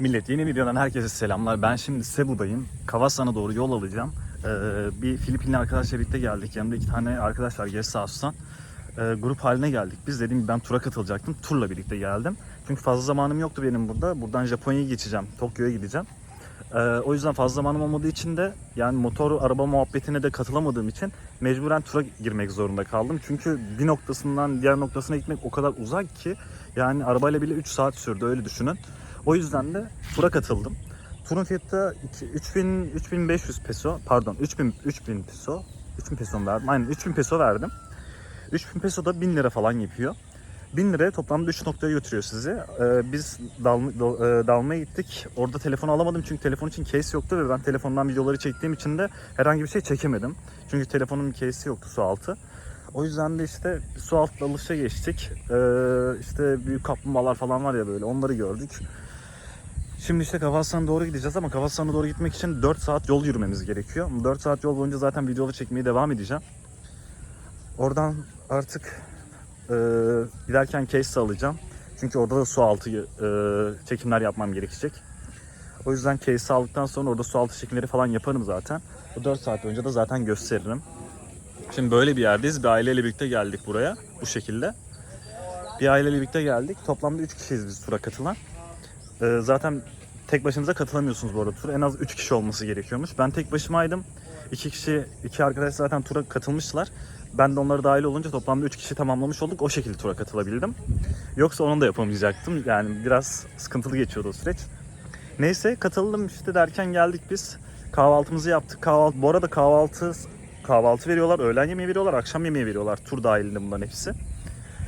Millet yeni videodan herkese selamlar. Ben şimdi Cebu'dayım. Kavasan'a doğru yol alacağım. Ee, bir Filipinli arkadaşla birlikte geldik. Yanımda iki tane arkadaş var Guest House'tan. Ee, grup haline geldik. Biz dediğim gibi ben tura katılacaktım. Turla birlikte geldim. Çünkü fazla zamanım yoktu benim burada. Buradan Japonya'ya geçeceğim. Tokyo'ya gideceğim. Ee, o yüzden fazla zamanım olmadığı için de yani motor araba muhabbetine de katılamadığım için mecburen tura girmek zorunda kaldım. Çünkü bir noktasından diğer noktasına gitmek o kadar uzak ki yani arabayla bile 3 saat sürdü öyle düşünün. O yüzden de tura katıldım. Turun fiyatı da iki- 3000 3500 peso pardon 3000 3000 peso 3000 peso verdim? Aynen 3000 peso verdim. 3000 peso da 1000 lira falan yapıyor. 1000 liraya toplamda 3 noktaya götürüyor sizi. Ee, biz dal, dal- e, dalmaya gittik. Orada telefonu alamadım çünkü telefon için case yoktu ve ben telefondan videoları çektiğim için de herhangi bir şey çekemedim. Çünkü telefonun case'i yoktu su altı. O yüzden de işte su altı dalışa geçtik. Ee, işte büyük kaplumbağalar falan var ya böyle onları gördük. Şimdi işte Kavasan'a doğru gideceğiz ama Kavasan'a doğru gitmek için 4 saat yol yürümemiz gerekiyor. 4 saat yol boyunca zaten videoları çekmeye devam edeceğim. Oradan artık e, giderken case alacağım. Çünkü orada da su altı e, çekimler yapmam gerekecek. O yüzden case aldıktan sonra orada su altı çekimleri falan yaparım zaten. Bu 4 saat önce de zaten gösteririm. Şimdi böyle bir yerdeyiz. Bir aileyle birlikte geldik buraya. Bu şekilde. Bir aileyle birlikte geldik. Toplamda 3 kişiyiz biz tura katılan. Ee, zaten tek başınıza katılamıyorsunuz bu arada tur. En az 3 kişi olması gerekiyormuş. Ben tek başımaydım. 2 kişi, iki arkadaş zaten tura katılmışlar. Ben de onlara dahil olunca toplamda 3 kişi tamamlamış olduk. O şekilde tura katılabildim. Yoksa onu da yapamayacaktım. Yani biraz sıkıntılı geçiyordu o süreç. Neyse katıldım işte derken geldik biz. Kahvaltımızı yaptık. Kahvaltı, bu arada kahvaltı kahvaltı veriyorlar, öğlen yemeği veriyorlar, akşam yemeği veriyorlar. Tur dahilinde bunların hepsi.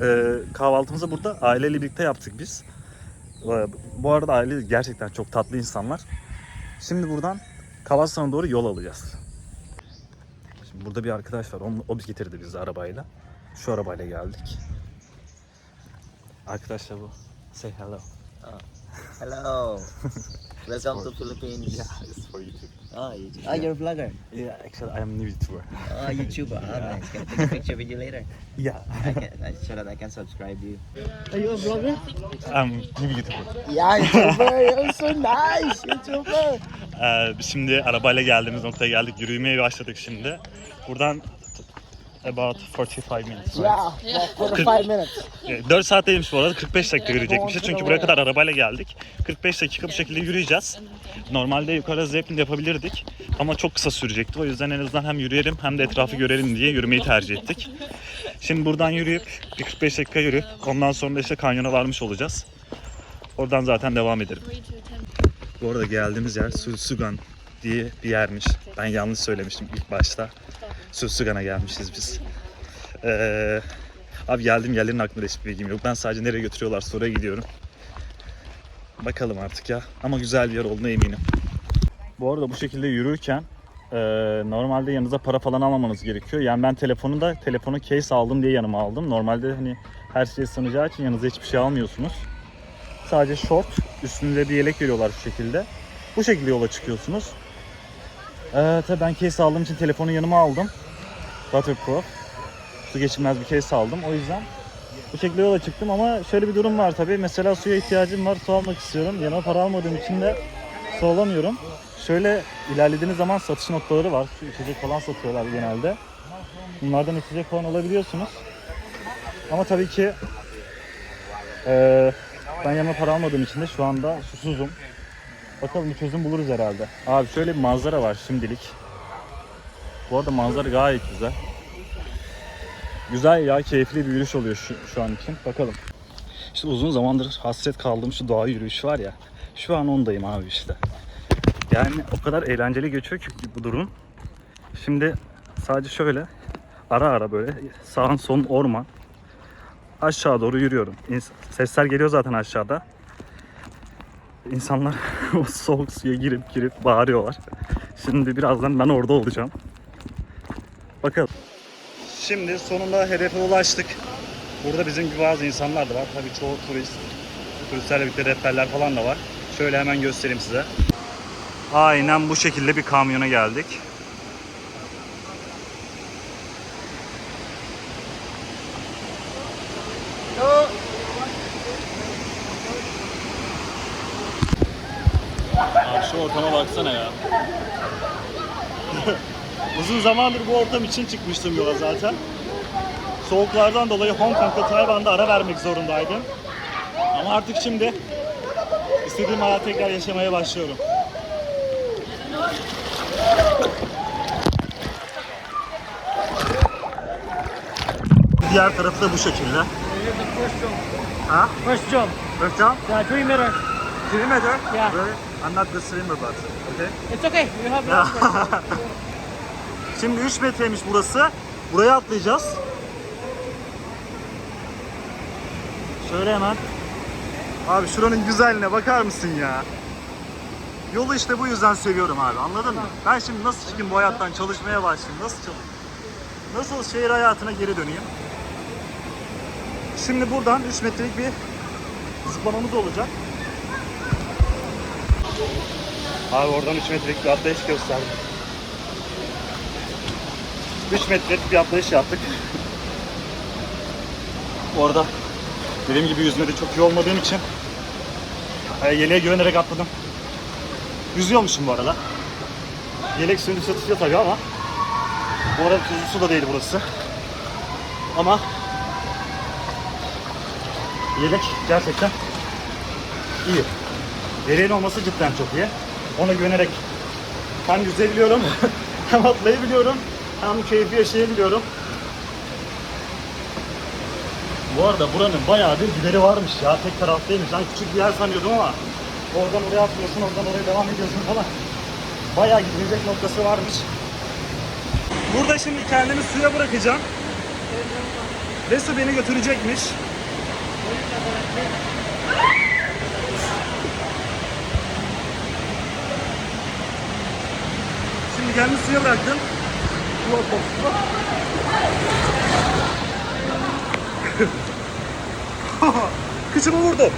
Ee, kahvaltımızı burada aileyle birlikte yaptık biz. Bu arada aile gerçekten çok tatlı insanlar. Şimdi buradan Kavasan'a doğru yol alacağız. Şimdi burada bir arkadaş var. Onu, o getirdi bizi arabayla. Şu arabayla geldik. Arkadaşlar bu. Say hello. Hello. Welcome to Philippines. Yeah, it's for YouTube. Oh, you, oh, you're a vlogger. Yeah, actually I am new YouTuber. Oh, YouTuber. Oh, nice. Can I take a picture with you later? Yeah, I can, I, so that I can subscribe you. Are you a vlogger? I'm new YouTuber. Yeah, YouTuber. You're so nice, YouTuber. Ee, biz şimdi arabayla geldiğimiz noktaya geldik. Yürümeye başladık şimdi. Buradan about 45 minutes. right? Yeah, for the five minutes. 4 saat değilmiş bu arada 45 dakika yürüyecekmişiz. Çünkü buraya kadar arabayla geldik. 45 dakika bu şekilde yürüyeceğiz. Normalde yukarı zeplin yapabilirdik. Ama çok kısa sürecekti. O yüzden en azından hem yürüyelim hem de etrafı görelim diye yürümeyi tercih ettik. Şimdi buradan yürüyüp bir 45 dakika yürüyüp ondan sonra da işte kanyona varmış olacağız. Oradan zaten devam ederim. Bu arada geldiğimiz yer Susugan diye bir yermiş. Ben yanlış söylemiştim ilk başta. Susugan'a gelmişiz biz. Ee, abi geldim yerlerin hakkında hiçbir bilgim yok. Ben sadece nereye götürüyorlar oraya gidiyorum. Bakalım artık ya. Ama güzel bir yer olduğuna eminim. Bu arada bu şekilde yürürken e, normalde yanınıza para falan almamanız gerekiyor. Yani ben telefonu da telefonu case aldım diye yanıma aldım. Normalde hani her şey sığınacağı için yanınıza hiçbir şey almıyorsunuz. Sadece short, üstünde bir yelek veriyorlar şu şekilde. Bu şekilde yola çıkıyorsunuz. Ee, tabii ben case aldığım için telefonu yanıma aldım. Waterproof. Su geçirmez bir case aldım. O yüzden bu şekilde yola çıktım ama şöyle bir durum var tabii. Mesela suya ihtiyacım var, su almak istiyorum. Yanıma para almadığım için de su alamıyorum. Şöyle ilerlediğiniz zaman satış noktaları var. Su içecek falan satıyorlar genelde. Bunlardan içecek falan alabiliyorsunuz. Ama tabii ki eee, ben yanıma para almadığım için de şu anda susuzum. Bakalım bir çözüm buluruz herhalde. Abi şöyle bir manzara var şimdilik. Bu arada manzara gayet güzel. Güzel ya keyifli bir yürüyüş oluyor şu, şu an için. Bakalım. İşte uzun zamandır hasret kaldığım şu doğa yürüyüşü var ya. Şu an ondayım abi işte. Yani o kadar eğlenceli geçiyor ki bu durum. Şimdi sadece şöyle ara ara böyle sağın son orman. Aşağı doğru yürüyorum. Sesler geliyor zaten aşağıda. İnsanlar o soğuk suya girip girip bağırıyorlar. Şimdi birazdan ben orada olacağım. Bakalım. Şimdi sonunda hedefe ulaştık. Burada bizim gibi bazı insanlar da var. Tabii çoğu turist. Turistlerle birlikte rehberler falan da var. Şöyle hemen göstereyim size. Aynen bu şekilde bir kamyona geldik. Ortama baksana ya. Uzun zamandır bu ortam için çıkmıştım yola zaten. Soğuklardan dolayı Hong Kong'da Tayvan'da ara vermek zorundaydım. Ama artık şimdi istediğim hayatı tekrar yaşamaya başlıyorum. Diğer tarafı da bu şekilde. Ha? First jump. First jump? Yeah, three meters. Three meter? Yeah. Really? I'm not the swimmer but. Okay. It's okay. You have no Şimdi 3 metreymiş burası. Buraya atlayacağız. Şöyle hemen. Abi şuranın güzelliğine bakar mısın ya? Yolu işte bu yüzden seviyorum abi anladın mı? Ben şimdi nasıl çıkayım bu hayattan çalışmaya başlayayım? Nasıl çalışayım? Nasıl şehir hayatına geri döneyim? Şimdi buradan 3 metrelik bir zıplamamız olacak. Abi oradan 3 metrelik bir atlayış gösterdim. 3 metrelik bir atlayış yaptık. Orada dediğim gibi yüzmede çok iyi olmadığım için e, yeleğe güvenerek atladım. Yüzüyormuşum bu arada. Yelek suyunu satışıyor tabii ama bu arada tuzlu su da değil burası. Ama yelek gerçekten iyi. Yeleğin olması cidden çok iyi. Ona güvenerek hem yüzebiliyorum hem atlayabiliyorum hem keyfi yaşayabiliyorum. Bu arada buranın bayağı bir gideri varmış ya. Tek taraftaymış. Ben küçük bir yer sanıyordum ama oradan oraya atlıyorsun, oradan oraya devam ediyorsun falan. Bayağı gidilecek noktası varmış. Burada şimdi kendimi suya bırakacağım. Ve su beni götürecekmiş. Kendimi suya bıraktım. Kıçımı vurdu.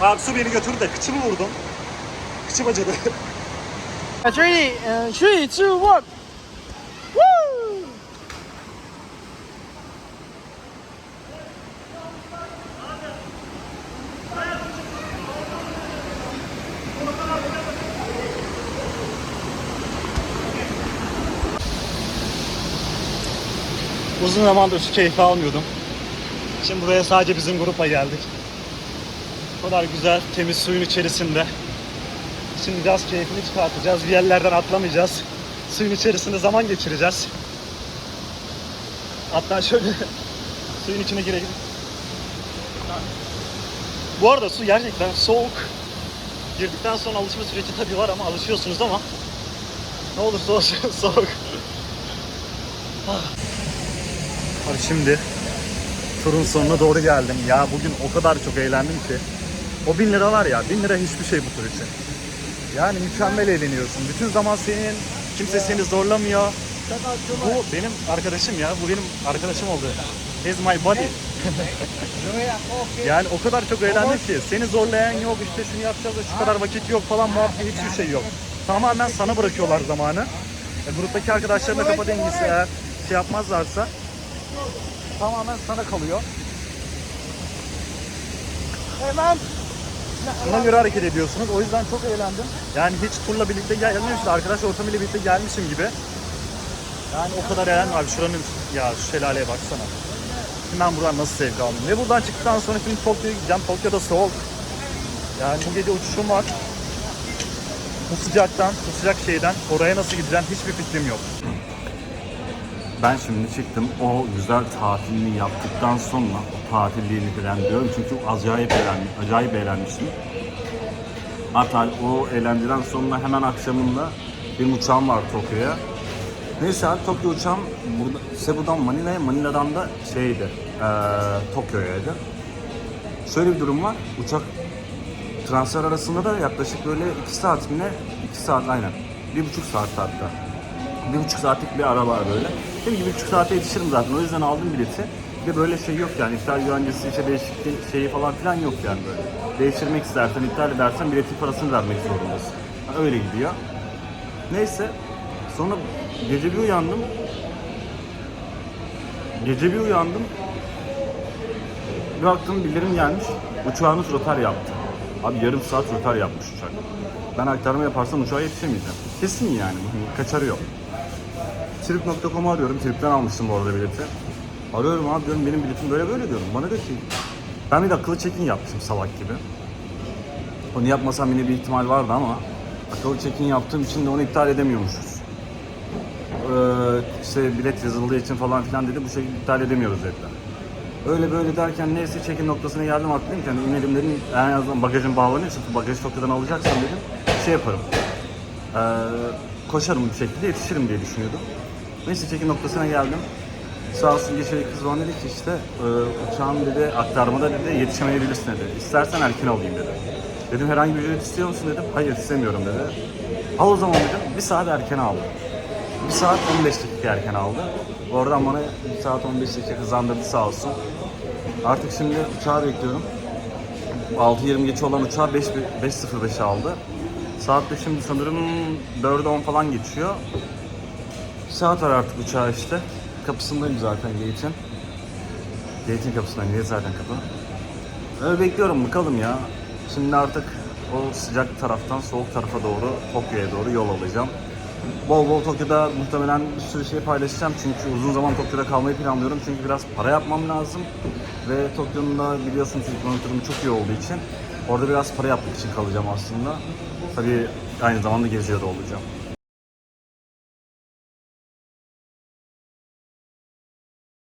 Abi su beni götürdü de kıçımı vurdum. Kıçım acıdı. Ready. And three, two, one. Uzun zamandır şu keyfi almıyordum. Şimdi buraya sadece bizim grupa geldik. O kadar güzel, temiz suyun içerisinde. Şimdi biraz keyfini çıkartacağız. Bir yerlerden atlamayacağız. Suyun içerisinde zaman geçireceğiz. Hatta şöyle suyun içine girelim. Bu arada su gerçekten soğuk. Girdikten sonra alışma süreci tabii var ama alışıyorsunuz ama ne olursa olsun soğuk. Abi şimdi turun sonuna doğru geldim. Ya bugün o kadar çok eğlendim ki. O bin lira var ya, bin lira hiçbir şey bu tur için. Yani mükemmel eğleniyorsun. Bütün zaman senin, kimse seni zorlamıyor. Bu benim arkadaşım ya, bu benim arkadaşım oldu. He's my buddy. yani o kadar çok eğlendim ki seni zorlayan yok, işte şunu yapacağız da şu kadar vakit yok falan muhabbet hiçbir şey yok. Tamamen sana bırakıyorlar zamanı. E, gruptaki arkadaşlarına kafa dengesi eğer şey yapmazlarsa tamamen sana kalıyor. Hey, man. Buna göre hareket ediyorsunuz. O yüzden çok eğlendim. Yani hiç turla birlikte gelmemiştim. Arkadaş ortamıyla birlikte gelmişim gibi. Yani o kadar eğlendim abi. Şuranın ya şu şelaleye baksana. Şimdi ben buradan nasıl zevk aldım. Ve buradan çıktıktan sonra şimdi Tokyo'ya gideceğim. Tokyo'da soğuk. Yani bu gece uçuşum var. Bu sıcaktan, bu sıcak şeyden oraya nasıl gideceğim hiçbir fikrim yok. Ben şimdi çıktım. O güzel tatilini yaptıktan sonra o tatillerini falan diyorum. Çünkü acayip eğlendim. Acayip eğlenmiştim. Hatta o eğlenceden sonra hemen akşamında bir uçağım var Tokyo'ya. Neyse abi Tokyo uçağım burada, Cebu'dan Manila'ya, Manila'dan da şeydi, eee Tokyo'yaydı. Şöyle bir durum var. Uçak transfer arasında da yaklaşık böyle 2 saat mi ne? 2 saat aynen. Bir buçuk saat hatta. Bir buçuk saatlik bir ara var böyle. Dedim ki bir buçuk saate yetişirim zaten. O yüzden aldım bileti. Bir böyle şey yok yani. İftar güvencesi, işte değişiklik şeyi falan filan yok yani böyle. Değiştirmek istersen, iptal edersen biletin parasını vermek zorundasın. Ha, Öyle gidiyor. Neyse sonra gece bir uyandım. Gece bir uyandım. Bir baktım bildirim gelmiş. Uçağınız rotar yaptı. Abi yarım saat rotar yapmış uçak. Ben aktarma yaparsam uçağa yetişemeyeceğim. Kesin yani. Kaçarı yok. Trip.com'u arıyorum. Trip'ten almıştım bu arada bileti. Arıyorum abi diyorum benim biletim böyle böyle diyorum. Bana diyor ki ben bir de akıllı check-in yapmışım salak gibi. Onu yapmasam yine bir ihtimal vardı ama akıllı check-in yaptığım için de onu iptal edemiyormuşuz. Ee, işte bilet yazıldığı için falan filan dedi bu şekilde iptal edemiyoruz dediler. Öyle böyle derken neyse check-in noktasına geldim dedim ki hani inelim dedim en azından bagajım bağlanıyorsa bagajı Tokyo'dan alacaksam dedim şey yaparım. Ee, koşarım bir şekilde yetişirim diye düşünüyordum. Neyse check-in noktasına geldim. Sağ olsun geçeli kız bana dedi ki işte e, uçağın dedi aktarmada dedi yetişemeyebilirsin dedi. İstersen erken alayım dedi. Dedim herhangi bir ücret istiyor musun dedim. Hayır istemiyorum dedi. Al o zaman dedim. Bir saat erken aldı. Bir saat 15 dakika erken aldı. Oradan bana bir saat 15 dakika hızlandırdı sağ olsun. Artık şimdi uçağı bekliyorum. 6.20 geçe olan uçağı 5 5.05'e aldı. Saat de şimdi sanırım 4'e 10 falan geçiyor. Saat var artık uçağı işte. Kapısındayım zaten gate'in. Gate'in kapısındayım. Niye zaten kapı? Öyle bekliyorum bakalım ya. Şimdi artık o sıcak taraftan soğuk tarafa doğru Tokyo'ya doğru yol alacağım. Bol bol Tokyo'da muhtemelen bir sürü şey paylaşacağım çünkü uzun zaman Tokyo'da kalmayı planlıyorum çünkü biraz para yapmam lazım ve Tokyo'nun da biliyorsunuz ekonomik durumu çok iyi olduğu için orada biraz para yapmak için kalacağım aslında. Tabii aynı zamanda geziyor da olacağım.